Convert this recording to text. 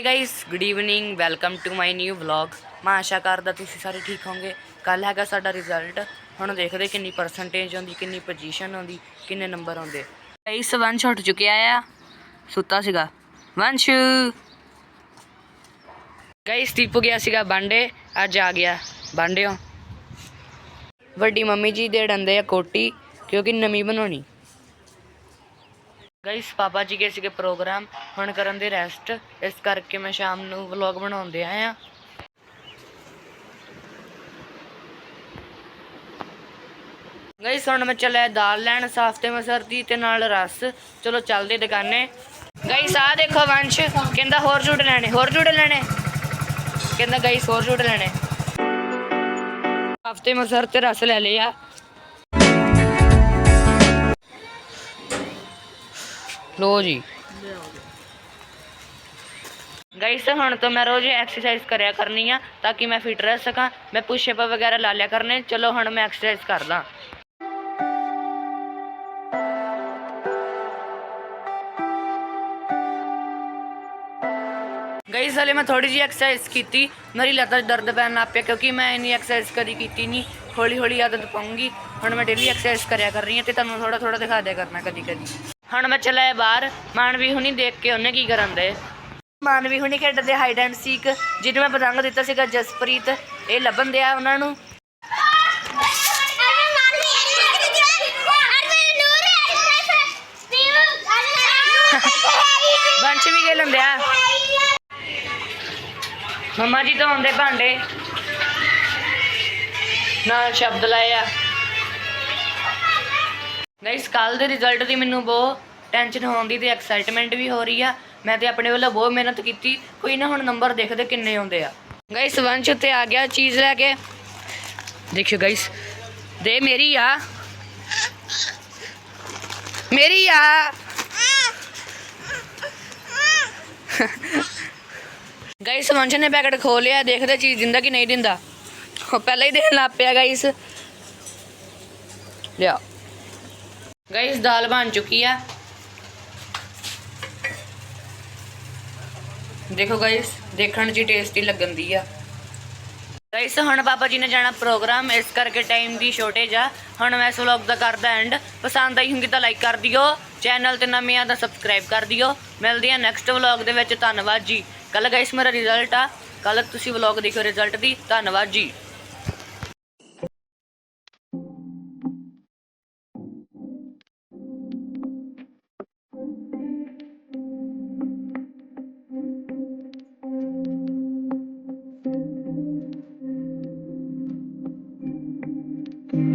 Hey guys good evening welcome to my new vlog ਮੈਂ ਆਸ਼ਾ ਕਰਦਾ ਤੁਸੀਂ ਸਾਰੇ ਠੀਕ ਹੋਵੋਗੇ। ਕੱਲ ਹੈਗਾ ਸਾਡਾ ਰਿਜ਼ਲਟ ਹੁਣ ਦੇਖਦੇ ਕਿੰਨੀ ਪਰਸੈਂਟੇਜ ਆਉਂਦੀ, ਕਿੰਨੀ ਪੋਜੀਸ਼ਨ ਆਉਂਦੀ, ਕਿੰਨੇ ਨੰਬਰ ਆਉਂਦੇ। ਗਾਇਸ ਵੰਸ਼ ਉੱਠ ਚੁੱਕਿਆ ਆ। ਸੁੱਤਾ ਸੀਗਾ। ਵੰਸ਼ ਗਾਇਸ ਦੀਪੂ ਗਿਆ ਸੀਗਾ ਬਾਂਡੇ ਅੱਜ ਆ ਗਿਆ ਬਾਂਡਿਓ ਵੱਡੀ ਮੰਮੀ ਜੀ ਦੇ ਡੰਦੇ ਆ ਕੋਟੀ, ਕਿਉਂਕਿ ਨਵੀਂ ਬਣਾਉਣੀ। ਗਾਇਸ ਪਾਪਾ ਜੀ ਗਏ ਸੀਗੇ ਪ੍ਰੋਗਰਾਮ ਹੁਣ ਕਰਨ ਦੇ ਰੈਸਟ ਇਸ ਕਰਕੇ ਮੈਂ ਸ਼ਾਮ ਨੂੰ ਵਲੌਗ ਬਣਾਉਂਦੇ ਆਇਆ ਗਾਇਸ ਹੁਣ ਮੈਂ ਚੱਲਿਆ ਦਾਲ ਲੈਣ ਸਾਫ਼ਤੇ ਮਸਰ ਦੀ ਤੇ ਨਾਲ ਰਸ। ਚਲੋ ਚੱਲਦੇ ਦੁਕਾਨੇ। ਗਾਇਸ ਆ ਦੇਖੋ ਵੰਸ਼, ਕਹਿੰਦਾ ਹੋਰ ਝੂਟ ਲੈਣੇ, ਹੋਰ ਝੂਟ ਲੈਣੇ। ਕਹਿੰਦਾ ਗਾਇਸ ਹੋਰ ਝੂਟ ਲੈਣੇ। ਹਫ਼ਤੇ ਮਸਰ ਤੇ ਰਸ ਲੈ ਲਿਆ ਲੋ ਜੀ। ਗਾਇਸ ਹੁਣ ਤੋਂ ਮੈਂ ਰੋਜ਼ ਐਕਸਰਸਾਈਜ਼ ਕਰਿਆ ਕਰਨੀ ਆ ਤਾਂ ਕਿ ਮੈਂ ਫਿਟ ਰਹਿ ਸਕਾਂ। ਮੈਂ ਪੁਸ਼ ਅਪ ਵਗੈਰਾ ਲਾ ਲਿਆ ਕਰਨੇ। ਚਲੋ ਹੁਣ ਮੈਂ ਐਕਸਰਸਾਈਜ਼ ਕਰਦਾ ਗਾਇਸ ਹਲੇ ਮੈਂ ਥੋੜੀ ਜਿਹੀ ਐਕਸਰਸਾਈਜ਼ ਕੀਤੀ। ਮੇਰੀ ਲੱਤਾਂ 'ਚ ਦਰਦ ਪੈਣ ਲੱਗ ਪਿਆ ਕਿਉਂਕਿ ਮੈਂ ਇੰਨੀ ਐਕਸਰਸਾਈਜ਼ ਕਦੀ ਕੀਤੀ ਨਹੀਂ। ਹੌਲੀ ਹੌਲੀ ਆਦਤ ਪਾਉਂਗੀ। ਹੁਣ ਮੈਂ ਡੇਲੀ ਐਕਸਰਸਾਈਜ਼ ਕਰਿਆ ਕਰ ਰਹੀ ਹਾਂ ਤੇ ਤੁਹਾਨੂੰ ਥੋੜਾ ਥੋੜਾ ਦਿਖਾ ਦਿਆ ਕਰਨਾ ਕਦੀ ਕਦੀ ਹੁਣ ਮੈਂ ਚੱਲਿਆ ਬਾਹਰ ਮਾਨਵੀ ਹੁਣੀ ਦੇਖ ਕੇ ਉਹਨੇ ਕੀ ਕਰਨ ਦੇ। ਮਾਨਵੀ ਹੁਣੀ ਖੇਡਦੇ ਹਾਈਡ ਐਂਡ ਸੀਕ ਜਿਹਨੂੰ ਮੈਂ ਪਤੰਗ ਦਿੱਤਾ ਸੀਗਾ ਜਸਪ੍ਰੀਤ ਇਹ ਲੱਭਣ ਦਿਆ ਉਹਨਾਂ ਨੂੰ। ਬੰਚ ਵੀ ਖੇਲਣ ਦਿਆ। ਮੰਮਾ ਜੀ ਧੋਂਦੇ ਭਾਂਡੇ। ਨਾਲ ਸ਼ਬਦ ਲਾਏ ਆ। ਗਾਇਸ ਕੱਲ ਦੇ ਰਿਜ਼ਲਟ ਦੀ ਮੈਨੂੰ ਬਹੁਤ ਟੈਨਸ਼ਨ ਹੋਉਂਦੀ ਤੇ ਐਕਸਾਈਟਮੈਂਟ ਵੀ ਹੋ ਰਹੀ ਆ। ਮੈਂ ਤੇ ਆਪਣੇ ਵੱਲੋਂ ਬਹੁਤ ਮਿਹਨਤ ਕੀਤੀ। ਕੋਈ ਨਾ ਹੁਣ ਨੰਬਰ ਦੇਖਦੇ ਕਿੰਨੇ ਆਉਂਦੇ ਆ। ਗਾਇਸ ਵੰਸ਼ ਉੱਤੇ ਆ ਗਿਆ ਚੀਜ਼ ਲੈ ਕੇ। ਦੇਖਿਓ ਗਾਇਸ ਦੇ ਮੇਰੀ ਆ। ਮੇਰੀ ਆ। ਗਾਇਸ ਵੰਸ਼ ਨੇ ਪੈਕਟ ਖੋਲਿਆ ਦੇਖਦੇ ਚੀਜ਼ ਦਿੰਦਾ ਕਿ ਨਹੀਂ ਦਿੰਦਾ। ਉਹ ਪਹਿਲਾਂ ਹੀ ਦੇਣ ਲੱਗ ਪਿਆ ਗਾਇਸ ਲਿਆ ਗਾਇਸ, ਦਾਲ ਬਣ ਚੁੱਕੀ ਆ। ਦੇਖੋ ਗਾਇਸ, ਦੇਖਣ 'ਚ ਹੀ ਟੇਸਟੀ ਲੱਗਣ ਦੀ ਆ। ਗਾਇਸ, ਹੁਣ ਬਾਬਾ ਜੀ ਨੇ ਜਾਣਾ ਪ੍ਰੋਗਰਾਮ, ਇਸ ਕਰਕੇ ਟਾਈਮ ਦੀ ਸ਼ੋਰਟੇਜ ਆ। ਹੁਣ ਮੈਂ ਇਸ ਵਲੌਗ ਦਾ ਕਰਦਾ ਐਂਡ ਪਸੰਦ ਆਈ ਹੋਊਗੀ ਤਾਂ ਲਾਈਕ ਕਰ ਦਿਓ। ਚੈਨਲ ਤੇ ਨਵੇਂ ਆ ਤਾਂ ਸਬਸਕ੍ਰਾਈਬ ਕਰ ਦਿਓ। ਮਿਲਦੇ ਆ ਨੈਕਸਟ ਵਲੌਗ ਦੇ ਵਿੱਚ। ਧੰਨਵਾਦ ਜੀ। ਕੱਲ ਗਾਇਸ, ਮੇਰਾ ਰਿਜ਼ਲਟ ਆ। ਕੱਲ ਤੁਸੀਂ ਵਲੌਗ ਦੇਖਿਓ ਰਿਜ਼ਲਟ ਦੀ। ਧੰਨਵਾਦ ਜੀ।